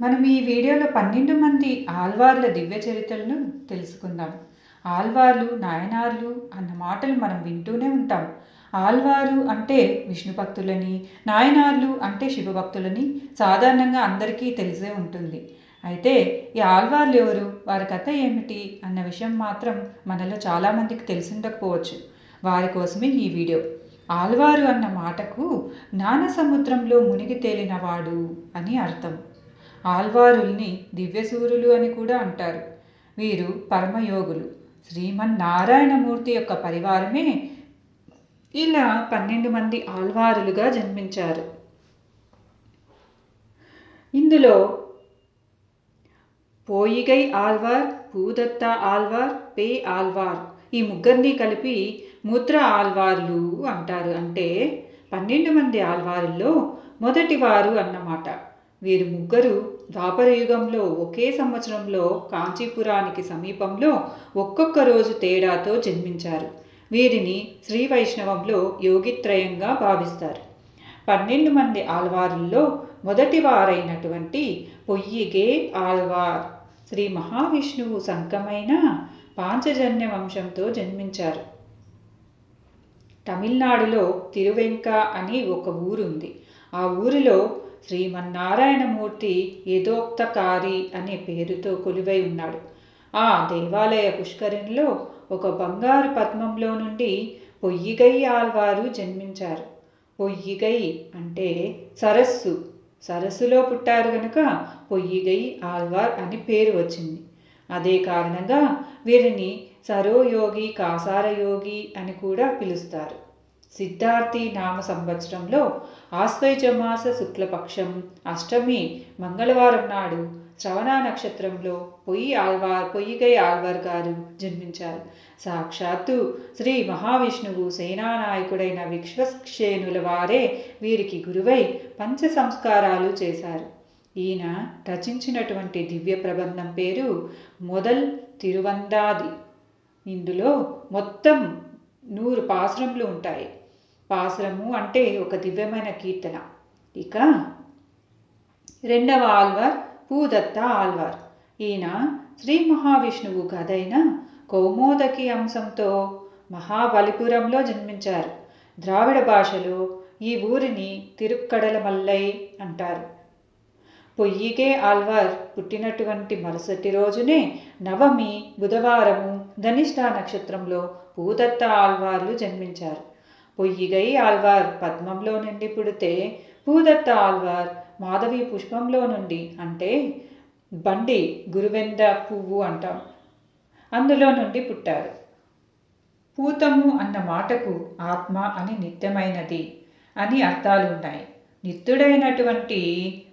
మనం ఈ వీడియోలో పన్నెండు మంది ఆల్వార్ల దివ్య చరిత్రలను తెలుసుకుందాం. ఆల్వార్లు నాయనార్లు అన్న మాటలు మనం వింటూనే ఉంటాం. ఆల్వారు అంటే విష్ణు భక్తులని నాయనార్లు అంటే శివభక్తులని సాధారణంగా అందరికీ తెలిసే ఉంటుంది. అయితే ఈ ఆల్వార్లు ఎవరు? వారి కథ ఏమిటి? అన్న విషయం మాత్రం మనలో చాలామందికి తెలిసి ఉండకపోవచ్చు వారి కోసమే ఈ వీడియో. ఆల్వారు అన్న మాటకు జ్ఞాన సముద్రంలో మునిగి తేలినవాడు అని అర్థం. ఆల్వారుల్ని దివ్యసూరులు అని కూడా అంటారు. వీరు పరమయోగులు. శ్రీమన్నారాయణమూర్తి యొక్క పరివారమే ఇలా పన్నెండు మంది ఆల్వారులుగా జన్మించారు. ఇందులో పోయిగై ఆల్వార్ భూదత్త ఆల్వార్ పే ఆల్వార్ ఈ ముగ్గురిని కలిపి ముద్ర ఆల్వార్లు అంటారు. అంటే పన్నెండు మంది ఆల్వారుల్లో మొదటివారు అన్నమాట. వీరు ముగ్గురు ద్వాపరయుగంలో ఒకే సంవత్సరంలో కాంచీపురానికి సమీపంలో ఒక్కొక్క రోజు తేడాతో జన్మించారు. వీరిని శ్రీ వైష్ణవంలో యోగిత్రయంగా భావిస్తారు. పన్నెండు మంది ఆల్వారుల్లో మొదటి వారైనటువంటి పొయ్యిగే ఆల్వార్ శ్రీ మహావిష్ణువు సంకమైన పాంచజన్య వంశంతో జన్మించారు. తమిళనాడులో తిరువెంక అని ఒక ఊరుంది. ఆ ఊరిలో శ్రీమన్నారాయణమూర్తి యథోక్తకారి అనే పేరుతో కొలువై ఉన్నాడు. ఆ దేవాలయ పుష్కరిణిలో ఒక బంగారు పద్మంలో నుండి పొయ్యిగై ఆల్వారు జన్మించారు. పొయ్యిగై అంటే సరస్సు. సరస్సులో పుట్టారు గనుక పొయ్యిగై ఆల్వార్ అని పేరు వచ్చింది. అదే కారణంగా వీరిని సరోయోగి కాసారయోగి అని కూడా పిలుస్తారు. సిద్ధార్థి నామ సంవత్సరంలో ఆశ్వైజమాస శుక్లపక్షం అష్టమి మంగళవారం నాడు శ్రవణ నక్షత్రంలో పొయ్యి ఆల్వార్ పొయ్యిగై ఆల్వార్ గారు జన్మించారు. సాక్షాత్తు శ్రీ మహావిష్ణువు సేనానాయకుడైన విశ్వక్షేనుల వారే వీరికి గురువై పంచ సంస్కారాలు చేశారు. ఈయన రచించినటువంటి దివ్య ప్రబంధం పేరు మొదల్ తిరువందాది. ఇందులో మొత్తం నూరు పాసురములు ఉంటాయి. పాసురము అంటే ఒక దివ్యమైన కీర్తన. ఇక రెండవ ఆల్వార్ పూదత్త ఆల్వార్ ఈయన శ్రీ మహావిష్ణువు కథైన కౌమోదకి అంశంతో మహాబలిపురంలో జన్మించారు. ద్రావిడ భాషలో ఈ ఊరిని తిరుక్కడల మల్లై అంటారు. పొయ్యిగే ఆల్వార్ పుట్టినటువంటి మరుసటి రోజునే నవమి బుధవారము ధనిష్ట నక్షత్రంలో భూదత్త ఆల్వార్లు జన్మించారు. పొయ్యిగై ఆల్వార్ పద్మంలో నుండి పుడితే భూదత్త ఆల్వార్ మాధవి పుష్పంలో నుండి అంటే బండి గురువెంద పువ్వు అంటాం. అందులో నుండి పుట్టారు. పూతము అన్న మాటకు ఆత్మ అని నిత్యమైనది అని అర్థాలున్నాయి. నిత్యుడైనటువంటి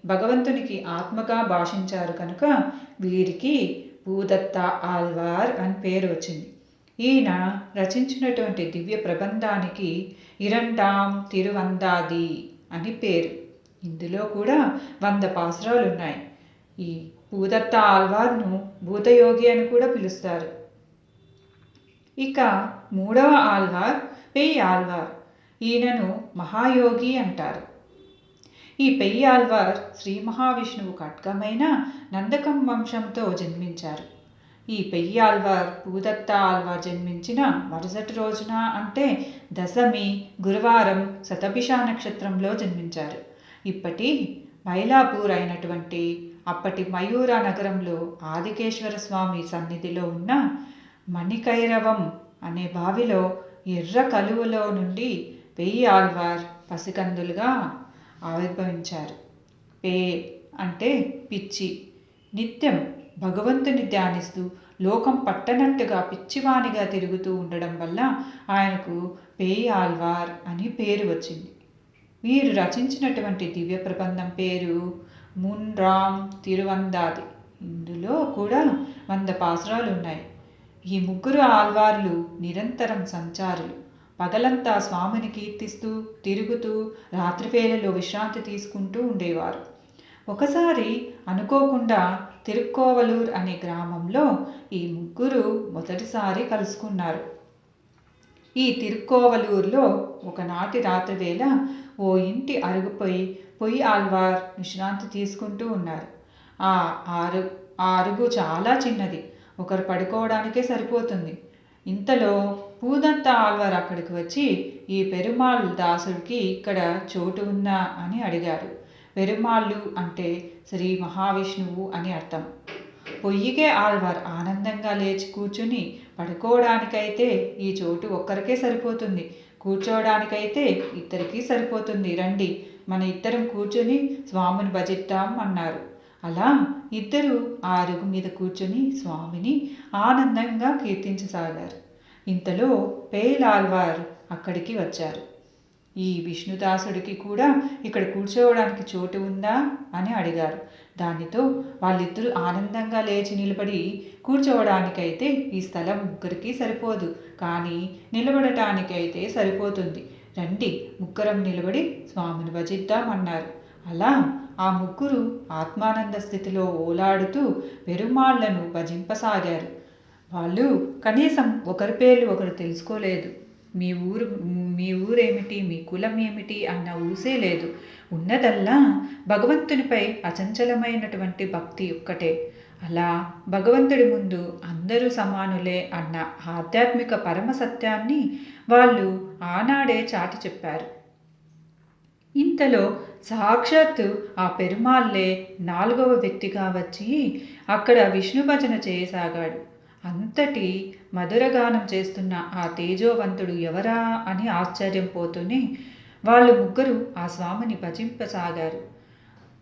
భగవంతునికి ఆత్మగా భాషించారు కనుక వీరికి భూదత్త ఆల్వార్ అని పేరు వచ్చింది. ఈయన రచించినటువంటి దివ్య ప్రబంధానికి ఇరండాం తిరువందాది అని పేరు. ఇందులో కూడా వంద పాసురాలు ఉన్నాయి ఈ భూదత్త ఆల్వార్ను భూతయోగి అని కూడా పిలుస్తారు. ఇక మూడవ ఆల్వార్ పెయ్యి ఆల్వార్ ఈయనను మహాయోగి అంటారు. ఈ పెయ్యి ఆల్వార్ శ్రీ మహావిష్ణువు ఖడ్గమైన నందకం వంశంతో జన్మించారు. ఈ పెయ్యి ఆల్వార్ భూదత్త ఆల్వార్ జన్మించిన మరుసటి రోజున అంటే దశమి గురువారం శతభిష నక్షత్రంలో జన్మించారు. ఇప్పటి మైలాపూర్ అయినటువంటి అప్పటి మయూర నగరంలో ఆదికేశ్వర స్వామి సన్నిధిలో ఉన్న మణికైరవం అనే బావిలో ఎర్ర కలువలో నుండి పెయ్యి ఆల్వార్ పసికందులుగా ఆవిర్భవించారు. పే అంటే పిచ్చి నిత్యం భగవంతుని ధ్యానిస్తూ లోకం పట్టనట్టుగా పిచ్చివానిగా తిరుగుతూ ఉండడం వల్ల ఆయనకు పేయి ఆల్వార్ అని పేరు వచ్చింది. వీరు రచించినటువంటి దివ్య ప్రబంధం పేరు మున్ రామ్ తిరువందాది. ఇందులో కూడా వంద పాసురాలు ఉన్నాయి. ఈ ముగ్గురు ఆల్వార్లు నిరంతరం సంచారులు. పగలంతా స్వామిని కీర్తిస్తూ తిరుగుతూ రాత్రివేళలో విశ్రాంతి తీసుకుంటూ ఉండేవారు. ఒకసారి అనుకోకుండా తిరుక్కోవలూర్ అనే గ్రామంలో ఈ ముగ్గురు మొదటిసారి కలుసుకున్నారు. ఈ తిరుక్కోవలూరులో ఒకనాటి రాత్రివేళ ఓ ఇంటి అరుగుపోయి పొయ్యి ఆల్వార్ విశ్రాంతి తీసుకుంటూ ఉన్నారు. ఆ ఆరు ఆ అరుగు చాలా చిన్నది. ఒకరు పడుకోవడానికే సరిపోతుంది. ఇంతలో పూదంత ఆల్వార్ అక్కడికి వచ్చి ఈ పెరుమాళ్ దాసుడికి ఇక్కడ చోటు ఉందా? అని అడిగారు. పెరుమాళ్ళు అంటే శ్రీ మహావిష్ణువు అని అర్థం. పొయ్యికే ఆల్వార్ ఆనందంగా లేచి కూర్చుని పడుకోవడానికైతే ఈ చోటు ఒక్కరికే సరిపోతుంది. కూర్చోవడానికైతే ఇద్దరికీ సరిపోతుంది. రండి మన ఇద్దరం కూర్చొని స్వామిని భజిద్దాం అన్నారు. అలా ఇద్దరు ఆ అరుగు మీద కూర్చొని స్వామిని ఆనందంగా కీర్తించసాగారు. ఇంతలో పేలాల్వార్ అక్కడికి వచ్చారు. ఈ విష్ణుదాసుడికి కూడా ఇక్కడ కూర్చోవడానికి చోటు ఉందా అని అడిగారు. దానితో వాళ్ళిద్దరూ ఆనందంగా లేచి నిలబడి కూర్చోవడానికైతే ఈ స్థలం ముగ్గురికి సరిపోదు కానీ నిలబడటానికైతే సరిపోతుంది. రండి ముగ్గురం నిలబడి స్వామిని భజిద్దామన్నారు. అలా ఆ ముగ్గురు ఆత్మానంద స్థితిలో ఓలాడుతూ పెరుమాళ్ళను భజింపసాగారు. వాళ్ళు కనీసం ఒకరి పేర్లు ఒకరు తెలుసుకోలేదు. మీ ఊరు మీ ఊరేమిటి మీ కులం ఏమిటి అన్న ఊసే లేదు. ఉన్నదల్లా భగవంతునిపై అచంచలమైనటువంటి భక్తి ఒక్కటే. అలా భగవంతుడి ముందు అందరూ సమానులే అన్న ఆధ్యాత్మిక పరమ సత్యాన్ని వాళ్ళు ఆనాడే చాటి చెప్పారు. ఇంతలో సాక్షాత్తు ఆ పెరుమాళ్ళే నాలుగవ వ్యక్తిగా వచ్చి అక్కడ విష్ణు భజన చేయసాగాడు. అంతటి మధురగానం చేస్తున్న ఆ తేజోవంతుడు ఎవరా అని ఆశ్చర్యం పోతూనే వాళ్ళు ముగ్గురు ఆ స్వామిని భజింపసాగారు.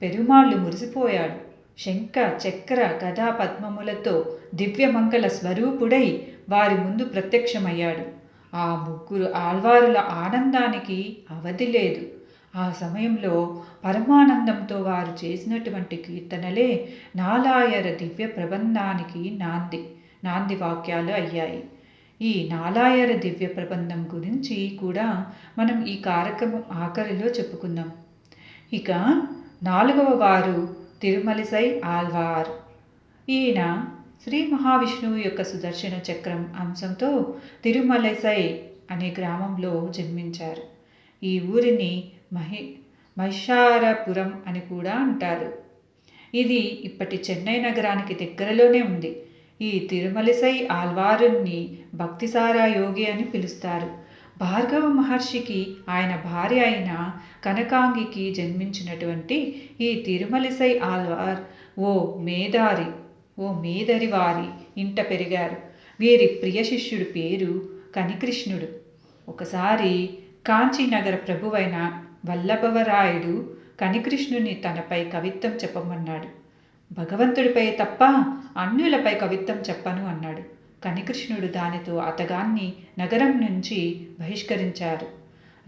పెరుమాళ్ళు మురిసిపోయాడు శంఖ చక్ర కథా పద్మములతో దివ్యమంగళ స్వరూపుడై వారి ముందు ప్రత్యక్షమయ్యాడు. ఆ ముగ్గురు ఆల్వారుల ఆనందానికి అవధి లేదు. ఆ సమయంలో పరమానందంతో వారు చేసినటువంటి కీర్తనలే నాలాయర దివ్య ప్రబంధానికి నాంది. నాంది వాక్యాలు అయ్యాయి. ఈ నాలాయర దివ్య ప్రబంధం గురించి కూడా మనం ఈ కార్యక్రమం ఆఖరిలో చెప్పుకుందాం. ఇక నాలుగవ వారు తిరుమలిసై ఆల్వార్ ఈయన శ్రీ మహావిష్ణువు యొక్క సుదర్శన చక్రం అంశంతో తిరుమలసై అనే గ్రామంలో జన్మించారు. ఈ ఊరిని మహి మహిషారపురం అని కూడా అంటారు. ఇది ఇప్పటి చెన్నై నగరానికి దగ్గరలోనే ఉంది. ఈ తిరుమలిసై ఆల్వారుని భక్తిసారా యోగి అని పిలుస్తారు. భార్గవ మహర్షికి ఆయన భార్య అయిన కనకాంగికి జన్మించినటువంటి ఈ తిరుమలిసై ఆల్వార్ ఓ మేదారి ఓ మేదరి వారి ఇంట పెరిగారు. వీరి ప్రియ శిష్యుడి పేరు కనికృష్ణుడు. ఒకసారి కాంచీనగర ప్రభువైన వల్లభవరాయుడు కనికృష్ణుని తనపై కవిత్వం చెప్పమన్నాడు. భగవంతుడిపై తప్ప అన్యులపై కవిత్వం చెప్పను అన్నాడు. కనికృష్ణుడు దానితో అతగాన్ని నగరం నుంచి బహిష్కరించారు.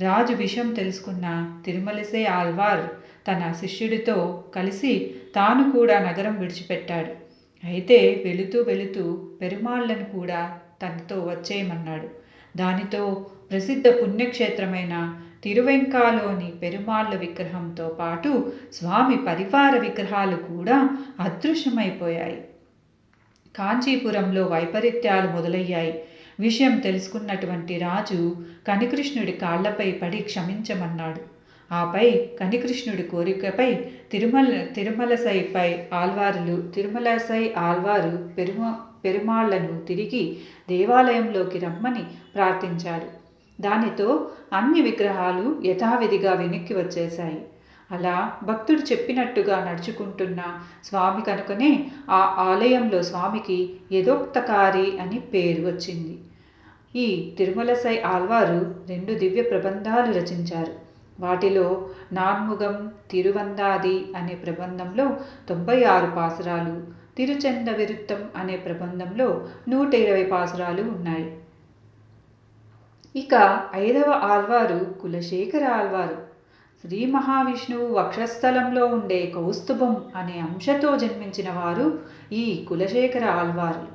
రాజు విషయం తెలుసుకున్న తిరుమలసే ఆల్వార్ తన శిష్యుడితో కలిసి తాను కూడా నగరం విడిచిపెట్టాడు. అయితే వెళుతూ వెళుతూ పెరుమాళ్ళను కూడా తనతో వచ్చేయమన్నాడు. దానితో ప్రసిద్ధ పుణ్యక్షేత్రమైన తిరువెంకాలోని పెరుమాళ్ళ విగ్రహంతో పాటు స్వామి పరివార విగ్రహాలు కూడా అదృశ్యమైపోయాయి. కాంచీపురంలో వైపరీత్యాలు మొదలయ్యాయి. విషయం తెలుసుకున్నటువంటి రాజు కనికృష్ణుడి కాళ్ళపై పడి క్షమించమన్నాడు. ఆపై కనికృష్ణుడి కోరికపై తిరుమల తిరుమలసైపై ఆల్వారులు తిరుమలసై ఆల్వారు పెరుమ పెరుమాళ్ళను తిరిగి దేవాలయంలోకి రమ్మని ప్రార్థించాడు దానితో అన్ని విగ్రహాలు యథావిధిగా వెనక్కి వచ్చేశాయి. అలా భక్తుడు చెప్పినట్టుగా నడుచుకుంటున్న స్వామి కనుకనే ఆ ఆలయంలో స్వామికి యథోక్తకారి అని పేరు వచ్చింది. ఈ తిరుమలసై ఆల్వారు రెండు దివ్య ప్రబంధాలు రచించారు. వాటిలో నాన్ముగం తిరువందాది అనే ప్రబంధంలో తొంభై ఆరు పాసురాలు తిరుచంద విరుత్తం అనే ప్రబంధంలో నూట ఇరవై పాసురాలు ఉన్నాయి. ఇక ఐదవ ఆల్వారు కులశేఖర ఆల్వారు శ్రీ మహావిష్ణువు వక్షస్థలంలో ఉండే కౌస్తుభం అనే అంశతో జన్మించిన వారు ఈ కులశేఖర ఆల్వారులు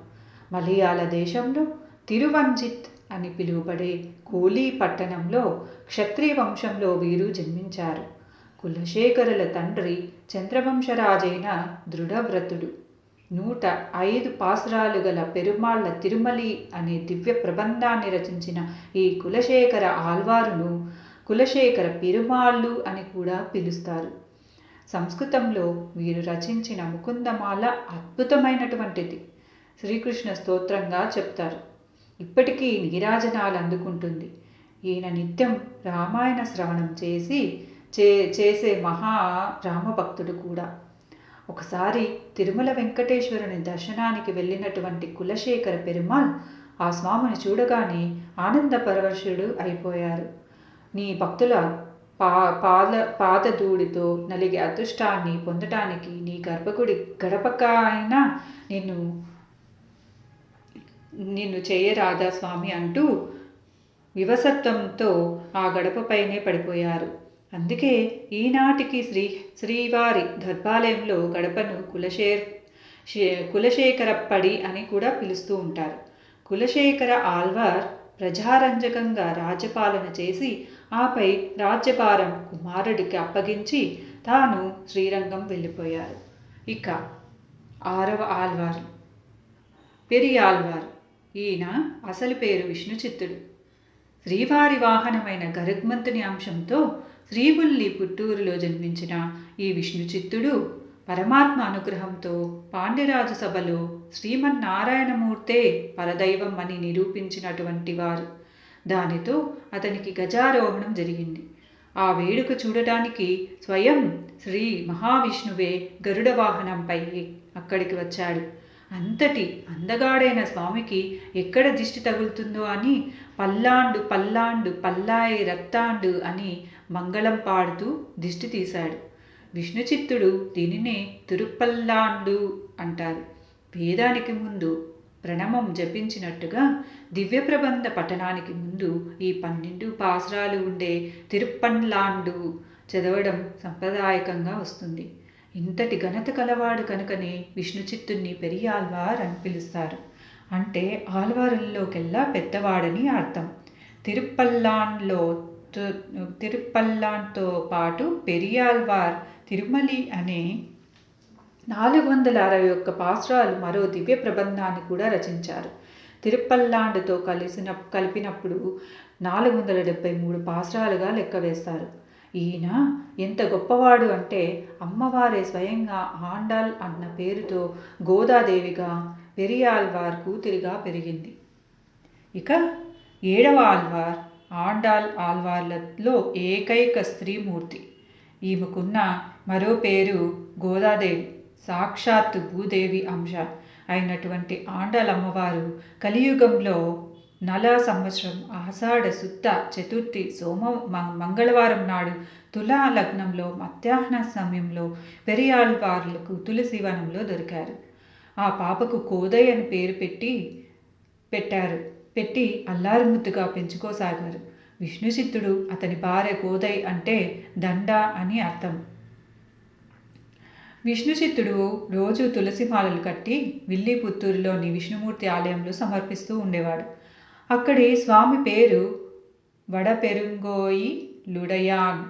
మలయాళ దేశంలో తిరువంజిత్ అని పిలువబడే కోలీ పట్టణంలో క్షత్రియ వంశంలో వీరు జన్మించారు. కులశేఖరుల తండ్రి చంద్రవంశరాజైన దృఢవ్రతుడు. నూట ఐదు పాసురాలు గల పెరుమాళ్ళ తిరుమలి అనే దివ్య ప్రబంధాన్ని రచించిన ఈ కులశేఖర ఆల్వారును కులశేఖర పెరుమాళ్ళు అని కూడా పిలుస్తారు. సంస్కృతంలో వీరు రచించిన ముకుందమాల అద్భుతమైనటువంటిది. శ్రీకృష్ణ స్తోత్రంగా చెప్తారు. ఇప్పటికీ నీరాజనాలు అందుకుంటుంది. ఈయన నిత్యం రామాయణ శ్రవణం చేసి చే చేసే మహా రామభక్తుడు కూడా. ఒకసారి తిరుమల వెంకటేశ్వరుని దర్శనానికి వెళ్ళినటువంటి కులశేఖర పెరుమాల్ ఆ స్వామిని చూడగానే ఆనంద పరవశుడు అయిపోయారు. నీ భక్తుల పా పాద పాదధూడితో నలిగే అదృష్టాన్ని పొందటానికి నీ గర్భగుడి గడపక అయినా నిన్ను నిన్ను చేయరాదా స్వామి అంటూ వివసత్వంతో ఆ గడపపైనే పడిపోయారు. అందుకే ఈనాటికి శ్రీ శ్రీవారి గర్భాలయంలో గడపను కులశేర్ కులశేఖరప్పడి అని కూడా పిలుస్తూ ఉంటారు. కులశేఖర ఆల్వార్ ప్రజారంజకంగా రాజ్యపాలన చేసి ఆపై రాజ్యభారం కుమారుడికి అప్పగించి తాను శ్రీరంగం వెళ్ళిపోయారు. ఇక ఆరవ ఆల్వార్ పెరియాల్వార్ ఈయన అసలు పేరు విష్ణుచిత్తుడు. శ్రీవారి వాహనమైన గరుగ్మంతుని అంశంతో శ్రీవుల్లి పుట్టూరులో జన్మించిన ఈ విష్ణు చిత్తుడు పరమాత్మ అనుగ్రహంతో పాండ్యరాజు సభలో శ్రీమన్నారాయణమూర్తే పరదైవం అని నిరూపించినటువంటి వారు. దానితో అతనికి గజారోహణం జరిగింది. ఆ వేడుక చూడటానికి స్వయం శ్రీ మహావిష్ణువే గరుడ వాహనంపై అక్కడికి వచ్చాడు. అంతటి అందగాడైన స్వామికి ఎక్కడ దిష్టి తగులుతుందో అని పల్లాండు పల్లాండు పల్లాయి రక్తాండు అని మంగళం పాడుతూ దిష్టి తీశాడు. విష్ణుచిత్తుడు దీనినే తిరుప్పల్లాండు అంటారు. వేదానికి ముందు ప్రణమం జపించినట్టుగా దివ్య ప్రబంధ పఠనానికి ముందు ఈ పన్నెండు పాసరాలు ఉండే తిరుప్పన్లాండు చదవడం సంప్రదాయకంగా వస్తుంది. ఇంతటి ఘనత కలవాడు కనుకనే విష్ణుచిత్తుణ్ణి పెరియాల్వార్ అని పిలుస్తారు. అంటే ఆల్వారుల్లోకెల్లా పెద్దవాడని అర్థం. తిరుప్పల్లాండ్లో తిరుపల్లాన్తో పాటు పెరియాల్వార్ తిరుమలి అనే నాలుగు వందల అరవై ఒక్క పాసురాలు మరో దివ్య ప్రబంధాన్ని కూడా రచించారు. తిరుపల్లాండుతో కలిసిన కలిపినప్పుడు నాలుగు వందల డెబ్బై మూడు పాసురాలుగా లెక్క వేస్తారు. ఈయన ఎంత గొప్పవాడు అంటే అమ్మవారే స్వయంగా ఆండాల్ అన్న పేరుతో గోదాదేవిగా పెరియాల్వార్ కూతురిగా పెరిగింది. ఇక ఏడవ ఆల్వార్ ఆండాల్ ఆల్వార్లలో ఏకైక స్త్రీమూర్తి. ఈమెకున్న మరో పేరు గోదాదేవి సాక్షాత్ భూదేవి అంశ. అయినటువంటి ఆండాల్ అమ్మవారు కలియుగంలో నల సంవత్సరం ఆషాఢ శుద్ధ చతుర్థి సోమ మంగళవారం నాడు తులా లగ్నంలో మధ్యాహ్న సమయంలో పెరియాల్వార్లకు తులసివనంలో దొరికారు. ఆ పాపకు కోదయ్ అని పేరు పెట్టి పెట్టారు. పెట్టి అల్లారుముద్దుగా పెంచుకోసాగారు. విష్ణుచిత్తుడు అతని భార్య గోదై అంటే దండ అని అర్థం. విష్ణుచిత్తుడు రోజు తులసి మాలలు కట్టి విల్లిపుత్తూరులోని విష్ణుమూర్తి ఆలయంలో సమర్పిస్తూ ఉండేవాడు. అక్కడి స్వామి పేరు వడపెరుంగోయి లుడయాన్.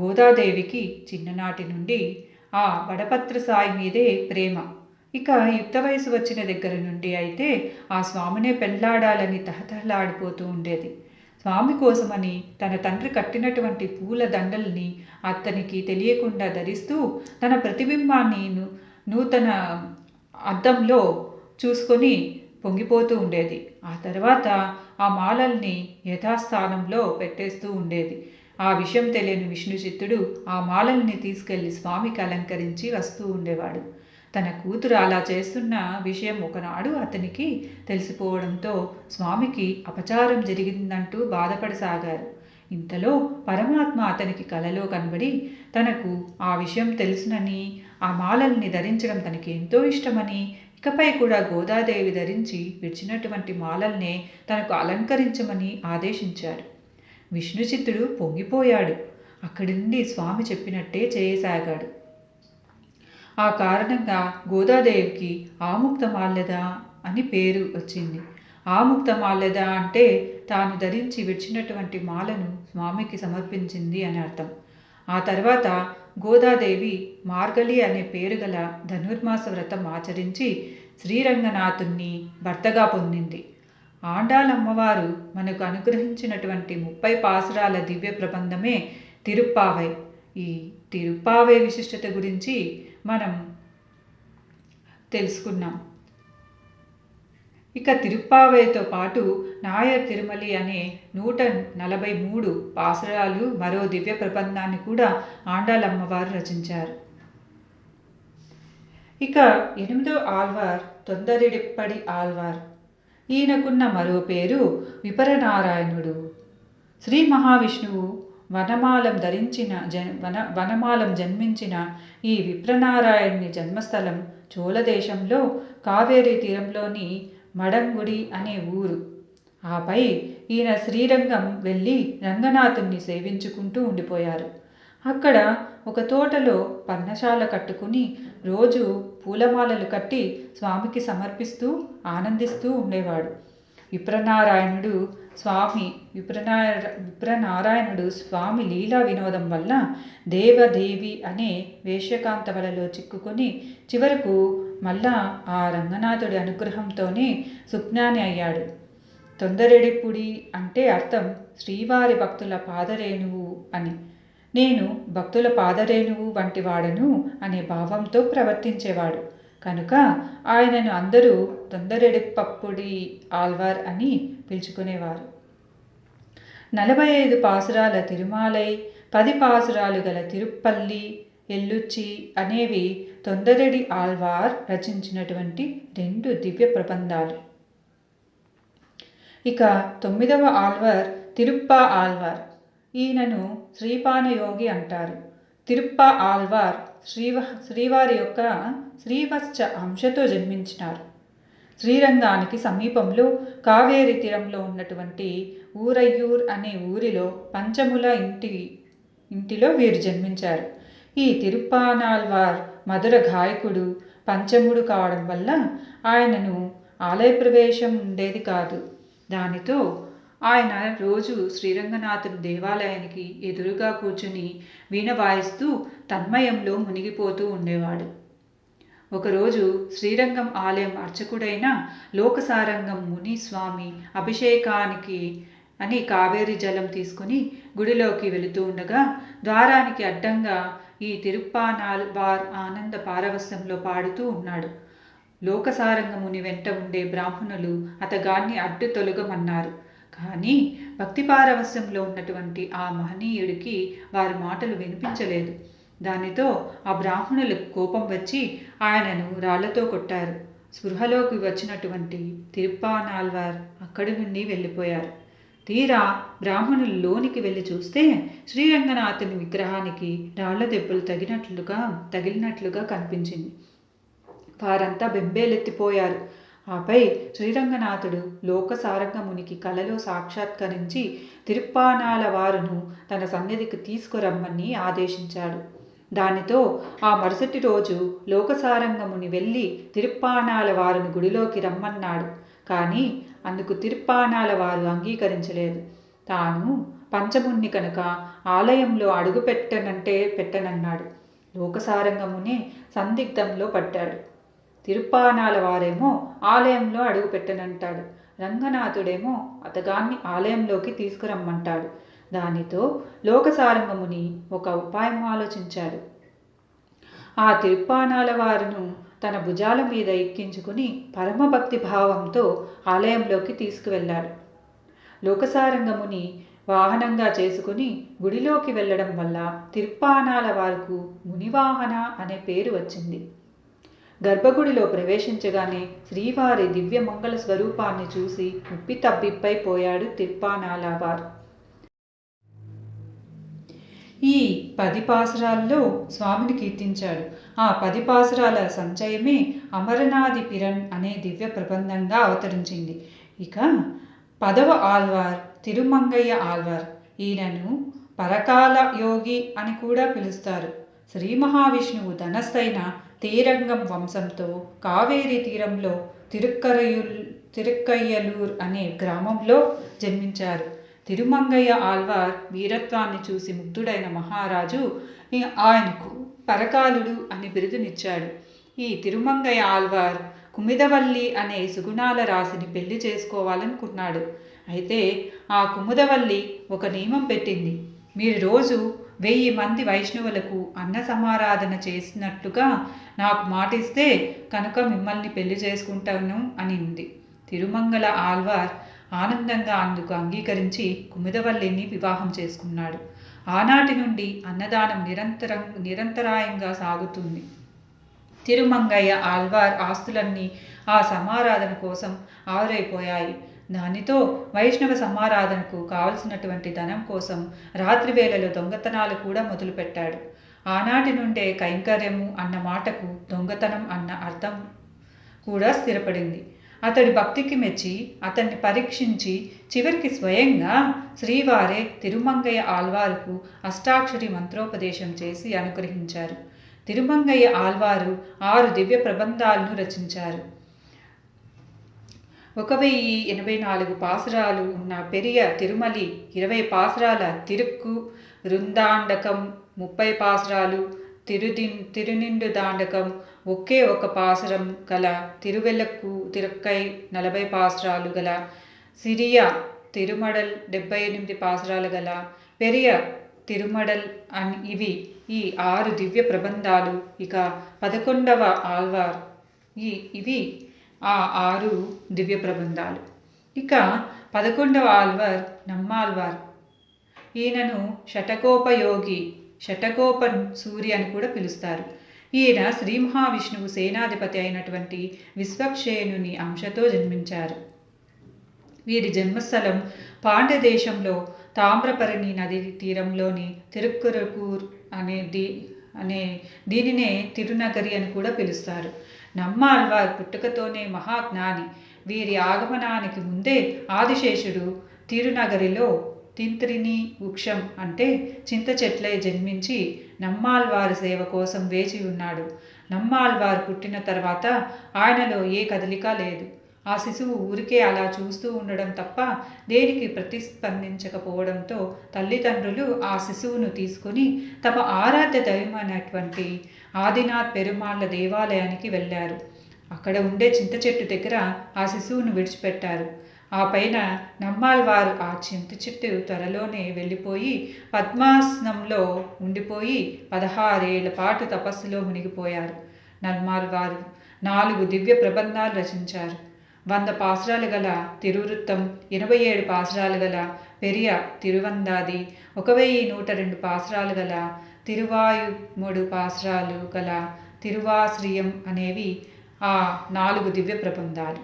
గోదాదేవికి చిన్ననాటి నుండి ఆ వడపత్ర సాయి మీదే ప్రేమ. ఇక యుక్త వయసు వచ్చిన దగ్గర నుండి అయితే ఆ స్వామినే పెళ్ళాడాలని తహతహలాడిపోతూ ఉండేది. స్వామి కోసమని తన తండ్రి కట్టినటువంటి పూల దండల్ని అతనికి తెలియకుండా ధరిస్తూ తన ప్రతిబింబాన్ని నూతన అద్దంలో చూసుకొని పొంగిపోతూ ఉండేది. ఆ తర్వాత ఆ మాలల్ని యథాస్థానంలో పెట్టేస్తూ ఉండేది. ఆ విషయం తెలియని విష్ణుచిత్తుడు ఆ మాలల్ని తీసుకెళ్ళి స్వామికి అలంకరించి వస్తూ ఉండేవాడు. తన కూతురు అలా చేస్తున్న విషయం ఒకనాడు అతనికి తెలిసిపోవడంతో స్వామికి అపచారం జరిగిందంటూ బాధపడసాగారు. ఇంతలో పరమాత్మ అతనికి కలలో కనబడి తనకు ఆ విషయం తెలుసునని ఆ మాలల్ని ధరించడం తనకి ఎంతో ఇష్టమని ఇకపై కూడా గోదాదేవి ధరించి విడిచినటువంటి మాలల్నే తనకు అలంకరించమని ఆదేశించారు విష్ణుచిత్తుడు పొంగిపోయాడు. అక్కడి నుండి స్వామి చెప్పినట్టే చేయసాగాడు. ఆ కారణంగా గోదాదేవికి ఆముక్తమాల్యద అని పేరు వచ్చింది. ఆముక్తమాల్యద అంటే తాను ధరించి విడిచినటువంటి మాలను స్వామికి సమర్పించింది అని అర్థం. ఆ తర్వాత గోదాదేవి మార్గలి అనే పేరు గల ధనుర్మాస వ్రతం ఆచరించి శ్రీరంగనాథుణ్ణి భర్తగా పొందింది. ఆండాలమ్మవారు మనకు అనుగ్రహించినటువంటి ముప్పై పాసురాల దివ్య ప్రబంధమే తిరుప్పావై. ఈ తిరుప్పావై విశిష్టత గురించి మనం తెలుసుకున్నాం. ఇక తిరుప్పావేతో పాటు నాయర్ తిరుమలి అనే నూట నలభై మూడు పాసరాలు మరో దివ్య ప్రబంధాన్ని కూడా ఆండాలమ్మవారు రచించారు. ఇక ఎనిమిదో ఆల్వార్ తొందరిడిప్పడి ఆల్వార్ ఈయనకున్న మరో పేరు విపరనారాయణుడు. శ్రీ మహావిష్ణువు వనమాలం ధరించిన జన్ వన వనమాలం జన్మించిన ఈ విప్రనారాయణుని జన్మస్థలం చోళదేశంలో కావేరీ తీరంలోని మడంగుడి అనే ఊరు. ఆపై ఈయన శ్రీరంగం వెళ్ళి రంగనాథుణ్ణి సేవించుకుంటూ ఉండిపోయారు. అక్కడ ఒక తోటలో పర్ణశాల కట్టుకుని రోజు పూలమాలలు కట్టి స్వామికి సమర్పిస్తూ ఆనందిస్తూ ఉండేవాడు. విప్రనారాయణుడు స్వామి విప్రనాయ విప్రనారాయణుడు స్వామి లీలా వినోదం వల్ల దేవదేవి అనే వేశ్యకాంత వలలో చిక్కుకొని చివరకు మళ్ళా ఆ రంగనాథుడి అనుగ్రహంతోనే సుజ్ఞాని అయ్యాడు. తొందరెడిపుడి అంటే అర్థం శ్రీవారి భక్తుల పాదరేణువు అని. నేను భక్తుల పాదరేణువు వంటి వాడను అనే భావంతో ప్రవర్తించేవాడు. కనుక ఆయనను అందరూ తొందరెడిపప్పుడి ఆల్వార్ అని పిలుచుకునేవారు. నలభై ఐదు పాసురాల తిరుమాలై పది పాసురాలు గల తిరుపల్లి ఎల్లుచ్చి అనేవి తొందరెడి ఆల్వార్ రచించినటువంటి రెండు దివ్య ప్రబంధాలు. ఇక తొమ్మిదవ ఆల్వార్ తిరుప్ప ఆల్వార్ ఈయనను శ్రీపానయోగి అంటారు. తిరుప్ప ఆల్వార్ శ్రీవ శ్రీవారి యొక్క శ్రీవత్స అంశతో జన్మించినారు. శ్రీరంగానికి సమీపంలో కావేరి తీరంలో ఉన్నటువంటి ఊరయ్యూర్ అనే ఊరిలో పంచముల ఇంటి ఇంటిలో వీరు జన్మించారు. ఈ తిరుప్పానాల్వార్ మధుర గాయకుడు పంచముడు కావడం వల్ల ఆయనను ఆలయ ప్రవేశం ఉండేది కాదు. దానితో ఆయన రోజు శ్రీరంగనాథుని దేవాలయానికి ఎదురుగా కూర్చుని వీణ వాయిస్తూ తన్మయంలో మునిగిపోతూ ఉండేవాడు. ఒకరోజు శ్రీరంగం ఆలయం అర్చకుడైన లోకసారంగం ముని స్వామి అభిషేకానికి అని కావేరి జలం తీసుకుని గుడిలోకి వెళుతూ ఉండగా ద్వారానికి అడ్డంగా ఈ తిరుప్పానాల్ వార్ ఆనంద పారవస్యంలో పాడుతూ ఉన్నాడు. లోకసారంగముని వెంట ఉండే బ్రాహ్మణులు అతగాన్ని అడ్డు తొలగమన్నారు కానీ భక్తి పారవస్యంలో ఉన్నటువంటి ఆ మహనీయుడికి వారి మాటలు వినిపించలేదు. దానితో ఆ బ్రాహ్మణులకు కోపం వచ్చి ఆయనను రాళ్ళతో కొట్టారు. స్పృహలోకి వచ్చినటువంటి తిరుప్పానాల్వార్ అక్కడి నుండి వెళ్ళిపోయారు. తీరా బ్రాహ్మణులు లోనికి వెళ్ళి చూస్తే శ్రీరంగనాథుని విగ్రహానికి రాళ్ళ దెబ్బలు తగినట్లుగా తగిలినట్లుగా కనిపించింది. వారంతా బెంబేలెత్తిపోయారు. ఆపై శ్రీరంగనాథుడు లోకసారంగమునికి కలలో సాక్షాత్కరించి తిరుప్పానాల వారును తన సన్నిధికి తీసుకురమ్మని ఆదేశించాడు. దానితో ఆ మరుసటి రోజు లోకసారంగముని వెళ్ళి తిరుప్పానాల వారిని గుడిలోకి రమ్మన్నాడు. కానీ అందుకు తిరుప్పానాల వారు అంగీకరించలేదు. తాను పంచముణ్ణి కనుక ఆలయంలో అడుగు పెట్టనంటే పెట్టనన్నాడు. లోకసారంగమునే సందిగ్ధంలో పడ్డాడు తిరుప్పానాల వారేమో ఆలయంలో అడుగు పెట్టనంటాడు రంగనాథుడేమో అతగాన్ని ఆలయంలోకి తీసుకురమ్మంటాడు. దానితో లోకసారంగముని ఒక ఉపాయం ఆలోచించాడు. ఆ తిరుప్పానాల వారును తన భుజాల మీద ఎక్కించుకుని పరమభక్తి భావంతో ఆలయంలోకి తీసుకువెళ్ళాడు. లోకసారంగముని వాహనంగా చేసుకుని గుడిలోకి వెళ్ళడం వల్ల తిరుప్పానాల వారికి మునివాహన అనే పేరు వచ్చింది. గర్భగుడిలో ప్రవేశించగానే శ్రీవారి దివ్య మంగళ స్వరూపాన్ని చూసి ఉప్పి తబ్బిప్పైపోయాడు తిప్పానాలావార్ ఈ పదిపాసురాల్లో స్వామిని కీర్తించాడు. ఆ పదిపాసురాల సంచయమే అమరనాథి పిరణ్ అనే దివ్య ప్రబంధంగా అవతరించింది. ఇక పదవ ఆల్వార్ తిరుమంగయ్య ఆల్వార్ ఈయనను పరకాల యోగి అని కూడా పిలుస్తారు. శ్రీ మహావిష్ణువు ధనస్థైన తీరంగం వంశంతో కావేరీ తీరంలో తిరుక్కరయుల్ తిరుక్కయ్యలూర్ అనే గ్రామంలో జన్మించారు. తిరుమంగయ్య ఆల్వార్ వీరత్వాన్ని చూసి ముగ్ధుడైన మహారాజు ఆయనకు పరకాలుడు అని బిరుదునిచ్చాడు. ఈ తిరుమంగయ్య ఆల్వార్ కుమిదవల్లి అనే సుగుణాల రాశిని పెళ్ళి చేసుకోవాలనుకున్నాడు. అయితే ఆ కుముదవల్లి ఒక నియమం పెట్టింది. మీరు రోజు వెయ్యి మంది వైష్ణవులకు అన్న సమారాధన చేసినట్టుగా నాకు మాటిస్తే కనుక మిమ్మల్ని పెళ్ళి చేసుకుంటాను అనింది. తిరుమంగళ ఆల్వార్ ఆనందంగా అందుకు అంగీకరించి కుమిదవల్లిని వివాహం చేసుకున్నాడు. ఆనాటి నుండి అన్నదానం నిరంతరం నిరంతరాయంగా సాగుతుంది. తిరుమంగయ్య ఆల్వార్ ఆస్తులన్నీ ఆ సమారాధన కోసం ఆవిరైపోయాయి దానితో వైష్ణవ సమారాధనకు కావలసినటువంటి ధనం కోసం రాత్రి వేళలో దొంగతనాలు కూడా మొదలుపెట్టాడు. ఆనాటి నుండే కైంకర్యము అన్న మాటకు దొంగతనం అన్న అర్థం కూడా స్థిరపడింది. అతడి భక్తికి మెచ్చి అతన్ని పరీక్షించి చివరికి స్వయంగా శ్రీవారే తిరుమంగయ్య ఆల్వారుకు అష్టాక్షరి మంత్రోపదేశం చేసి అనుగ్రహించారు. తిరుమంగయ్య ఆల్వారు ఆరు దివ్య ప్రబంధాలను రచించారు. ఒక వెయ్యి ఎనభై నాలుగు పాసురాలు ఉన్న పెరియ తిరుమలి ఇరవై పాసురాల తిరుక్కు రుందాండకం ముప్పై పాసురాలు తిరుది తిరునిండు దాండకం ఒకే ఒక పాసురం గల తిరువెల్లక్కు తిరుక్కై నలభై పాసురాలు గల సిరియా తిరుమడల్ డెబ్బై ఎనిమిది పాసురాలు గల పెరియ తిరుమడల్ అని ఇవి ఈ ఆరు దివ్య ప్రబంధాలు. ఇక పదకొండవ ఆల్వార్ ఈ ఇవి ఆ ఆరు దివ్య ప్రబంధాలు. ఇక పదకొండవ ఆల్వార్ నమ్మాల్వార్. ఈయనను షటకోపయోగి షటకోప సూర్య అని కూడా పిలుస్తారు. ఈయన శ్రీ మహావిష్ణువు సేనాధిపతి అయినటువంటి విశ్వక్షేణుని అంశతో జన్మించారు. వీరి జన్మస్థలం పాండ్యదేశంలో తామ్రపరణి నది తీరంలోని తిరుక్కురకూర్ అనే దీ అనే దీనినే తిరునగరి అని కూడా పిలుస్తారు. నమ్మాల్వార్ పుట్టుకతోనే మహాజ్ఞాని. వీరి ఆగమనానికి ముందే ఆదిశేషుడు తిరునగరిలో తింత్రిని వృక్షం అంటే చింత చెట్లై జన్మించి నమ్మాల్వారి సేవ కోసం వేచి ఉన్నాడు. నమ్మాల్వారు పుట్టిన తర్వాత ఆయనలో ఏ కదలిక లేదు. ఆ శిశువు ఊరికే అలా చూస్తూ ఉండడం తప్ప దేనికి ప్రతిస్పందించకపోవడంతో తల్లిదండ్రులు ఆ శిశువును తీసుకుని తమ ఆరాధ్య దైవమైనటువంటి ఆదినాథ్ పెరుమాళ్ళ దేవాలయానికి వెళ్ళారు. అక్కడ ఉండే చింత చెట్టు దగ్గర ఆ శిశువును విడిచిపెట్టారు. ఆ పైన నమ్మాల్వారు ఆ చింత చెట్టు త్వరలోనే వెళ్ళిపోయి పద్మాసనంలో ఉండిపోయి పదహారేళ్ళ పాటు తపస్సులో మునిగిపోయారు. నమ్మాల్వారు నాలుగు దివ్య ప్రబంధాలు రచించారు. వంద పాసురాలు గల తిరువృత్తం ఎనభై ఏడు పాసురాలు గల పెరియ తిరువందాది ఒక వెయ్యి నూట రెండు పాసురాలు గల తిరువాయుముడు పాసురాలు గల తిరువాశ్రియం అనేవి ఆ నాలుగు దివ్య ప్రబంధాలు.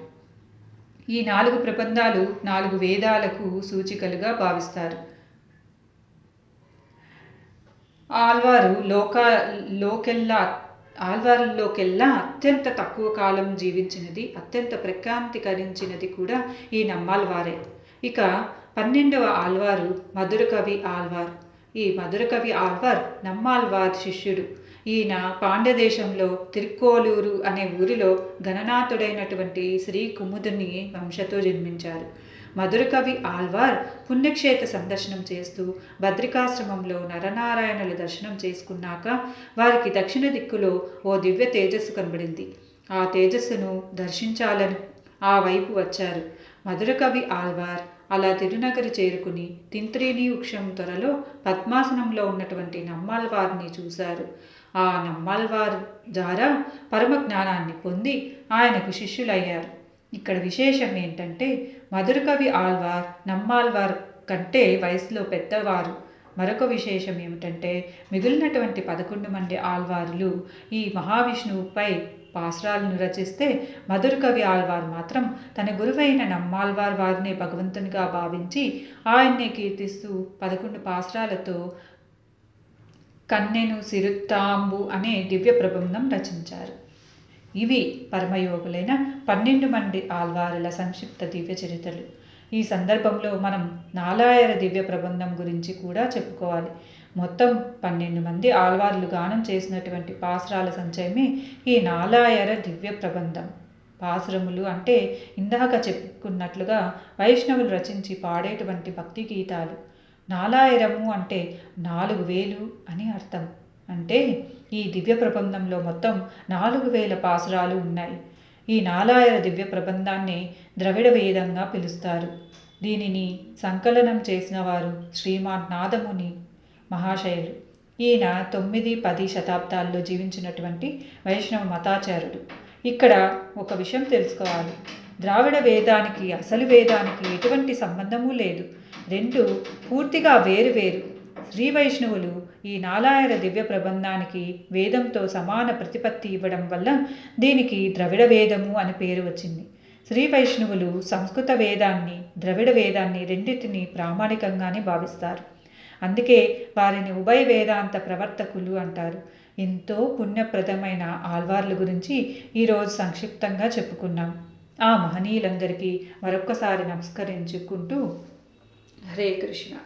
ఈ నాలుగు ప్రబంధాలు నాలుగు వేదాలకు సూచికలుగా భావిస్తారు. ఆల్వారు లోక లోకెల్లా ఆల్వార్లోకెల్లా అత్యంత తక్కువ కాలం జీవించినది అత్యంత ప్రకాంతికరించినది కూడా ఈ నమ్మాల్వారే ఇక పన్నెండవ ఆల్వారు మధుర కవి ఆల్వార్ ఈ మధుర కవి ఆల్వార్ నమ్మాల్వార్ శిష్యుడు. ఈయన పాండ్యదేశంలో తిరుక్కోలూరు అనే ఊరిలో గణనాథుడైనటువంటి శ్రీ కుముదుని వంశతో జన్మించారు. మధురకవి ఆల్వార్ పుణ్యక్షేత్ర సందర్శనం చేస్తూ భద్రికాశ్రమంలో నరనారాయణుల దర్శనం చేసుకున్నాక వారికి దక్షిణ దిక్కులో ఓ దివ్య తేజస్సు కనబడింది. ఆ తేజస్సును దర్శించాలని ఆ వైపు వచ్చారు. మధురకవి ఆల్వార్ అలా తిరునగరి చేరుకుని తింత్రిని వృక్షం త్వరలో పద్మాసనంలో ఉన్నటువంటి నమ్మాల్వారిని చూశారు. ఆ నమ్మాల్వార్ ద్వారా పరమ జ్ఞానాన్ని పొంది ఆయనకు శిష్యులయ్యారు. ఇక్కడ విశేషం ఏంటంటే మధురకవి ఆల్వార్ నమ్మాల్వార్ కంటే వయసులో పెద్దవారు. మరొక విశేషం ఏమిటంటే మిగిలినటువంటి పదకొండు మంది ఆల్వారులు ఈ మహావిష్ణువుపై పాసురాలను రచిస్తే మధురకవి ఆల్వార్ మాత్రం తన గురువైన నమ్మాల్వార్ వారిని భగవంతునిగా భావించి ఆయన్నే కీర్తిస్తూ పదకొండు పాసురాలతో కన్నెను సిరుత్తాంబు అనే దివ్య ప్రబంధం రచించారు. ఇవి పరమయోగులైన పన్నెండు మంది ఆల్వారుల సంక్షిప్త దివ్య చరిత్రలు. ఈ సందర్భంలో మనం నాలాయర దివ్య ప్రబంధం గురించి కూడా చెప్పుకోవాలి. మొత్తం పన్నెండు మంది ఆళ్వార్లు గానం చేసినటువంటి పాసురాల సంచయమే ఈ నాలాయర దివ్య ప్రబంధం. పాసురములు అంటే ఇందాక చెప్పుకున్నట్లుగా వైష్ణవులు రచించి పాడేటువంటి భక్తి గీతాలు. నాలాయరము అంటే నాలుగు వేలు అని అర్థం. అంటే ఈ దివ్య ప్రబంధంలో మొత్తం నాలుగు వేల పాసురాలు ఉన్నాయి. ఈ నాలాయర దివ్య ప్రబంధాన్ని ద్రవిడ వేదంగా పిలుస్తారు. దీనిని సంకలనం చేసిన వారు శ్రీమాన్ నాదముని మహాశయులు. ఈయన తొమ్మిది పది శతాబ్దాల్లో జీవించినటువంటి వైష్ణవ మతాచారుడు. ఇక్కడ ఒక విషయం తెలుసుకోవాలి. ద్రావిడ వేదానికి అసలు వేదానికి ఎటువంటి సంబంధము లేదు. రెండు పూర్తిగా వేరు వేరు. శ్రీ వైష్ణవులు ఈ నాలాయర దివ్య ప్రబంధానికి వేదంతో సమాన ప్రతిపత్తి ఇవ్వడం వల్ల దీనికి ద్రవిడ వేదము అని పేరు వచ్చింది. శ్రీ వైష్ణవులు సంస్కృత వేదాన్ని ద్రవిడ వేదాన్ని రెండింటిని ప్రామాణికంగానే భావిస్తారు. అందుకే వారిని ఉభయ వేదాంత ప్రవర్తకులు అంటారు. ఎంతో పుణ్యప్రదమైన ఆల్వార్ల గురించి ఈరోజు సంక్షిప్తంగా చెప్పుకున్నాం. ఆ మహనీయులందరికీ మరొక్కసారి నమస్కరించుకుంటూ హరే కృష్ణ.